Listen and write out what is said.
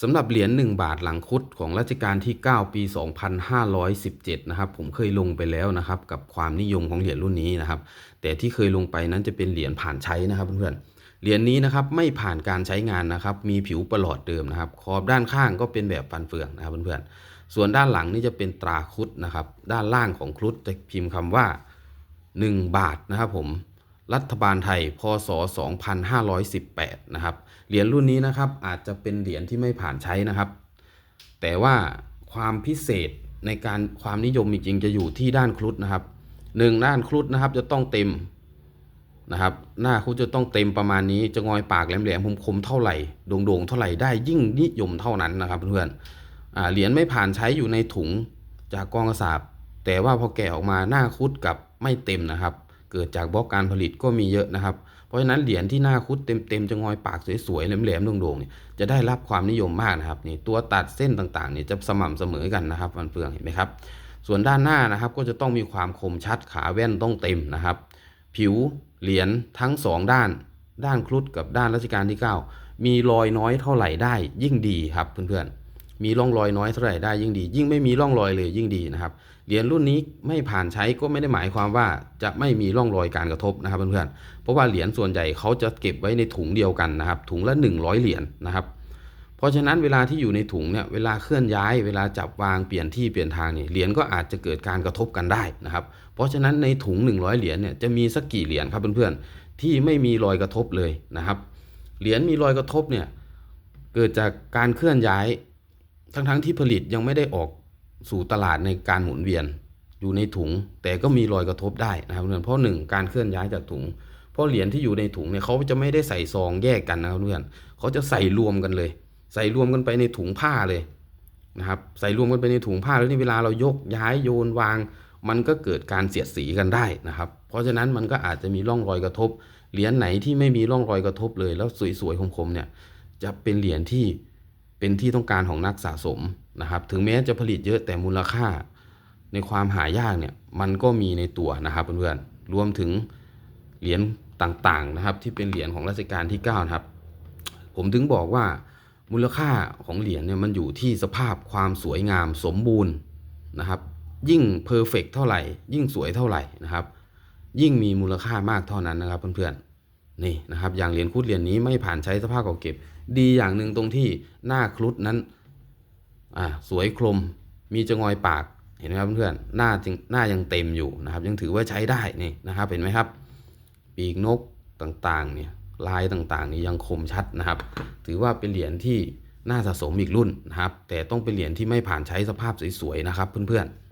สำหรับเหรียญ1บาทหลังคุดของรัชกาลที่ 9 ปี 2517 นะครับ ผมเคยลงไปแล้วนะครับ กับความนิยมของเหรียญรุ่นนี้นะครับ แต่ที่เคยลงไปนั้นจะเป็นเหรียญผ่านใช้นะครับเพื่อนๆเหรียญนี้นะครับไม่ผ่านการใช้งานนะครับ มีผิวประหลอดเดิมนะครับ ขอบด้านข้างก็เป็นแบบฟันเฟืองนะครับเพื่อนๆส่วนด้านหลังนี่จะเป็นตราครุดนะครับ ด้านล่างของครุดจะพิมพ์คำว่า 1 บาทนะครับผม รัฐบาลไทย พศ 2518 นะครับ เหรียญรุ่นนี้นะครับอาจจะเป็นเหรียญที่ไม่ผ่านใช้นะครับ แต่ว่าความพิเศษในการความนิยมจริงๆจะอยู่ที่ด้านครุฑนะครับหนึ่งด้านครุฑนะครับจะต้องเต็มนะครับ หน้าครุฑจะต้องเต็มประมาณนี้ จะงอยปากแหลมๆคมๆเท่าไหร่โด่งๆเท่าไหร่ได้ยิ่งนิยมเท่านั้นนะครับเพื่อนๆเหรียญไม่ผ่านใช้อยู่ในถุงจากกองกระสาบแต่ว่าพอแกะออกมาหน้าครุฑกับไม่เต็มนะครับ เกิดจากบล็อกการผลิตก็มีเยอะนะครับ เพราะฉะนั้นเหรียญที่หน้าคุดเต็มๆจะงอยปากสวยๆแหลมๆโด่งๆเนี่ยจะได้รับความนิยมมากนะครับนี่ตัวตัดเส้นต่างๆเนี่ยจะสม่ำเสมอกันนะครับฟันเฟืองเห็นไหมครับ ส่วนด้านหน้านะครับก็จะต้องมีความคมชัดขาแว่นต้องเต็มนะครับ ผิวเหรียญทั้งสองด้าน ด้านครุฑกับด้านรัชกาลที่ 9 มีรอยน้อยเท่าไหร่ได้ยิ่งดีครับเพื่อนๆ มีร่องรอยน้อยเท่าไหร่ได้ยิ่งดี ยิ่งไม่มีร่องรอยเลยยิ่งดีนะครับเหรียญรุ่นนี้ไม่ผ่านใช้ก็ไม่ได้หมายความว่าจะไม่มีร่องรอยการกระทบนะครับเพื่อนๆเพราะว่าเหรียญส่วนใหญ่เขาจะเก็บไว้ในถุงเดียวกันนะครับ ถุงละ 100 เหรียญนะครับ เพราะฉะนั้นเวลาที่อยู่ในถุงเนี่ยเวลาเคลื่อนย้าย เวลาจับวางเปลี่ยนที่เปลี่ยนทางเนี่ยเหรียญก็อาจจะเกิดการกระทบกันได้นะครับ เพราะฉะนั้นในถุง 100 เหรียญเนี่ยจะมีสักกี่เหรียญครับเพื่อนๆที่ไม่มีรอยกระทบเลยนะครับ เหรียญมีรอยกระทบเนี่ยเกิดจากการเคลื่อนย้าย ทั้งๆที่ผลิตยังไม่ได้ออกสู่ตลาดในการหมุนเวียนอยู่ในถุง แต่ก็มีรอยกระทบได้นะครับเพื่อนเพราะหนึ่งการเคลื่อนย้ายจากถุง เพราะเหรียญที่อยู่ในถุงเนี่ยเขาจะไม่ได้ใส่ซองแยกกันนะครับเพื่อนเขาจะใส่รวมกันเลย ใส่รวมกันไปในถุงผ้าเลยนะครับใส่รวมกันไปในถุงผ้าแล้วนี่เวลาเรายกย้ายโยนวาง มันก็เกิดการเสียดสีกันได้นะครับ เพราะฉะนั้นมันก็อาจจะมีร่องรอยกระทบ เหรียญไหนที่ไม่มีร่องรอยกระทบเลย แล้วสวยๆคมๆเนี่ยจะเป็นเหรียญที่ เป็นที่ต้องการของนักสะสมนะครับ ถึงแม้จะผลิตเยอะแต่มูลค่าในความหายากเนี่ยมันก็มีในตัวนะครับเพื่อนๆรวมถึงเหรียญต่างๆนะครับ ที่เป็นเหรียญของรัชกาลที่9นะครับ ผมถึงบอกว่ามูลค่าของเหรียญเนี่ยมันอยู่ที่สภาพความสวยงามสมบูรณ์นะครับ ยิ่งเพอร์เฟกเท่าไหร่ ยิ่งสวยเท่าไหร่นะครับ ยิ่งมีมูลค่ามากเท่านั้นนะครับเพื่อนๆ นี่นะครับอย่างเหรียญครุฑเหรียญนี้ไม่ผ่านใช้สภาพเก่าเก็บ ดีอย่างหนึ่งตรงที่หน้าครุฑนั้นอ่าสวยคลมมีจงอยปากเห็นไหมครับเพื่อนหน้าจึงหน้ายังเต็มอยู่นะครับ ยังถือว่าใช้ได้นี่นะครับเห็นไหมครับ ปีกนกต่างๆเนี่ยลายต่างๆนี่ยังคมชัดนะครับ ถือว่าเป็นเหรียญที่น่าสะสมอีกรุ่นนะครับ แต่ต้องเป็นเหรียญที่ไม่ผ่านใช้สภาพสวยๆนะครับเพื่อนๆ